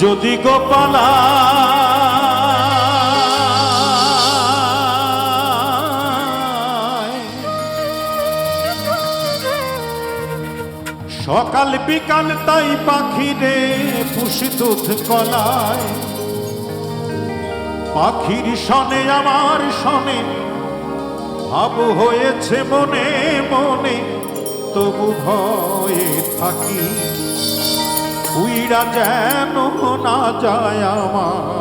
যদি গোপালা সকাল বিকাল তাই পাখি রে পুষি দুধ কলায়। পাখির সনে আমার সনে ভাব হয়েছে মনে মনে, তবু ভয়ে থাকি। উইরা যেন না যায় আমার।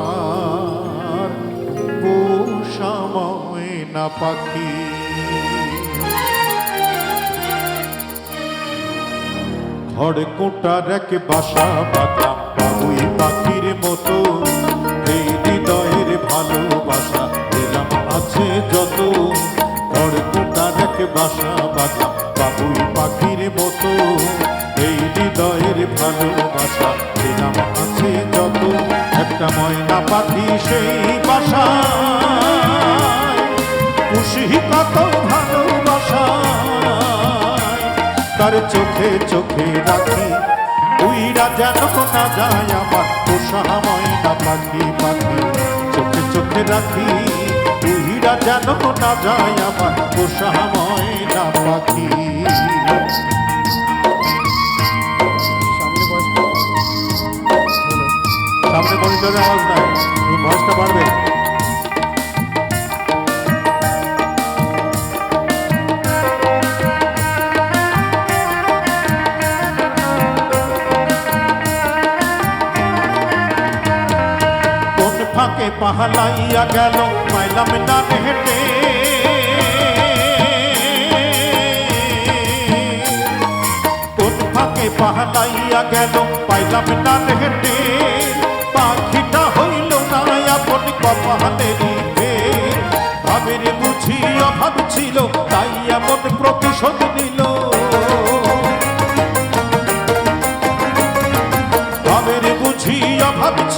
সময় না পাখি। ঘরে কোটার এক বাসা বাঁধা বাবুই পাখির মতো। এই হৃদয়ের ভালোবাসা দিলাম আছে যত। ঘরে কোটার এক বাসা বাঁধা বাবুই পাখির মতো। এই হৃদয়ের ভালোবাসা দিলাম আছে যত, একটা ময়না পাখি সেই বাসা খুশি কত ভালোবাসা, তার চোখে চোখে রাখি। উইরা যেন না যায় আমার পোষা ময়না পাখি পাখি। চোখে চোখে রাখি উইরা যেন না যায় আমার পোষা ময়না পাখি। ফাঁকে পাহালাইয়া গেল পাইলাম না হেঁটে কোন ফাঁকে পাহালাইয়া গেল পাইলাম না হেঁটে পাখিটা হইল না আপন কপালেরই ভাবের বুঝি অভাব ছিল তাই এমন প্রতিশোধ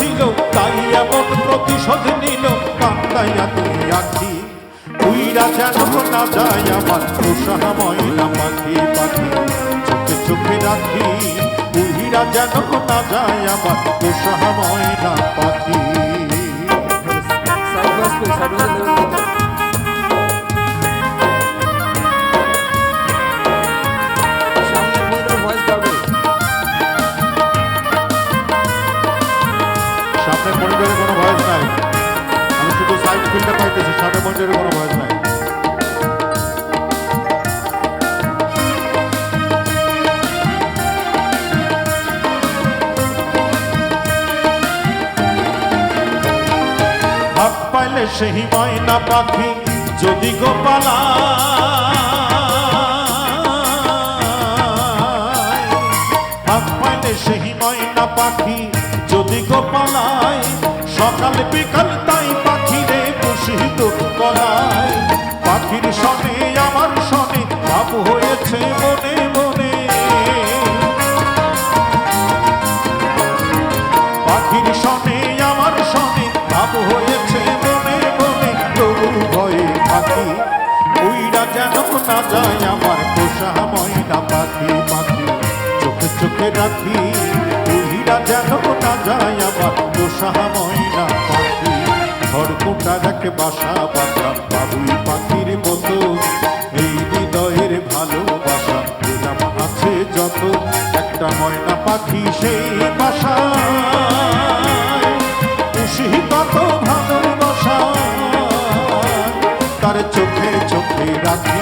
ছিল, তাই এমন প্রতিশোধ নিল। কান্দাইয়া তুই আঁকি তুই রাজা না যায় আমার উষা ময়না পাখি পাখি। চোখে চোখে রাখি উহিরা যেন না যায় আমার উষা ময়না পাখি। ফিল্ডটা পাইতেছি সামনে মনিটরে কোনো ভয়েস নাই। পাইলে সেই ময়না পাখি, যদি গোপালা। হাত পাইলে সেই ময়না পাখি, যদি গোপালায়, সকাল বিকাল তাই কলায় পাখির সনে আমার সনে ভাব হয়েছে মনে মনে। পাখির সনে আমার সনে ভাব হয়েছে মনে মনে। তবু ভয়ে পাখি উইরা যেন না যায় আমার পোষা ময়না পাখি পাখি। চোখে চোখে রাখি, উইরা যেন না যায় আমার পোষা ময়না ঘরকোটা রাখে বাসা বাসা বাবুই পাখির মতো। এই হৃদয়ের ভালোবাসা দিলাম আছে যত। একটা ময়না পাখি সেই বাসা খুশি কত ভালোবাসা। তার চোখে চোখে রাখি।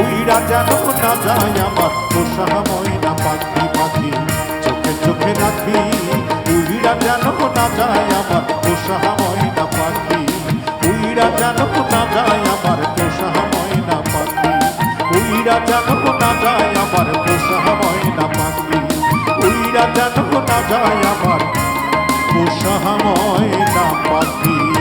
উইরা যেন না যায় আমার পোষা ময়না পাখি পাখি। চোখে চোখে রাখি। উইরা যেন না যায় আমার পোষা ময়না পাখি। উইরা যেন না যায় আমার পোষা ময়না পাখি। উইরা যেন না যায় আমার পোষা ময়না পাখি। উইরা যেন না যায় আমার পোষা ময়না পাখি।